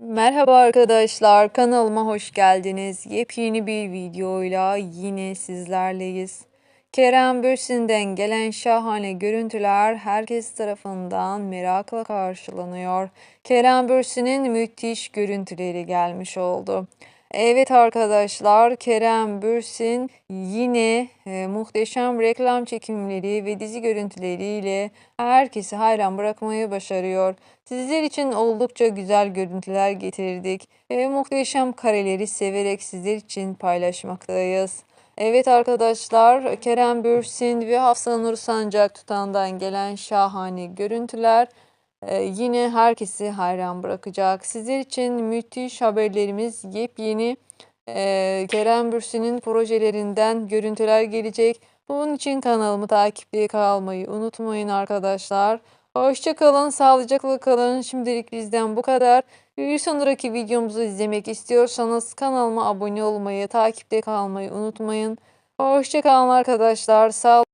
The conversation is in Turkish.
Merhaba arkadaşlar, kanalıma hoş geldiniz. Yepyeni bir videoyla yine sizlerleyiz. Kerem Bürsin'den gelen şahane görüntüler herkes tarafından merakla karşılanıyor. Kerem Bürsin'in müthiş görüntüleri gelmiş oldu. Evet arkadaşlar, Kerem Bürsin yine e, muhteşem reklam çekimleri ve dizi görüntüleriyle herkesi hayran bırakmayı başarıyor. Sizler için oldukça güzel görüntüler getirdik ve muhteşem kareleri severek sizler için paylaşmaktayız. Evet arkadaşlar, Kerem Bürsin ve Hafsa Nur Sancak Tutan'dan gelen şahane görüntüler e, yine herkesi hayran bırakacak. Sizler için müthiş haberlerimiz yepyeni e, Kerem Bürsin'in projelerinden görüntüler gelecek. Bunun için kanalımı takipte kalmayı unutmayın arkadaşlar. Hoşçakalın, sağlıcakla kalın. Şimdilik bizden bu kadar. Bir sonraki videomuzu izlemek istiyorsanız kanalıma abone olmayı, takipte kalmayı unutmayın. Hoşçakalın arkadaşlar. Sağ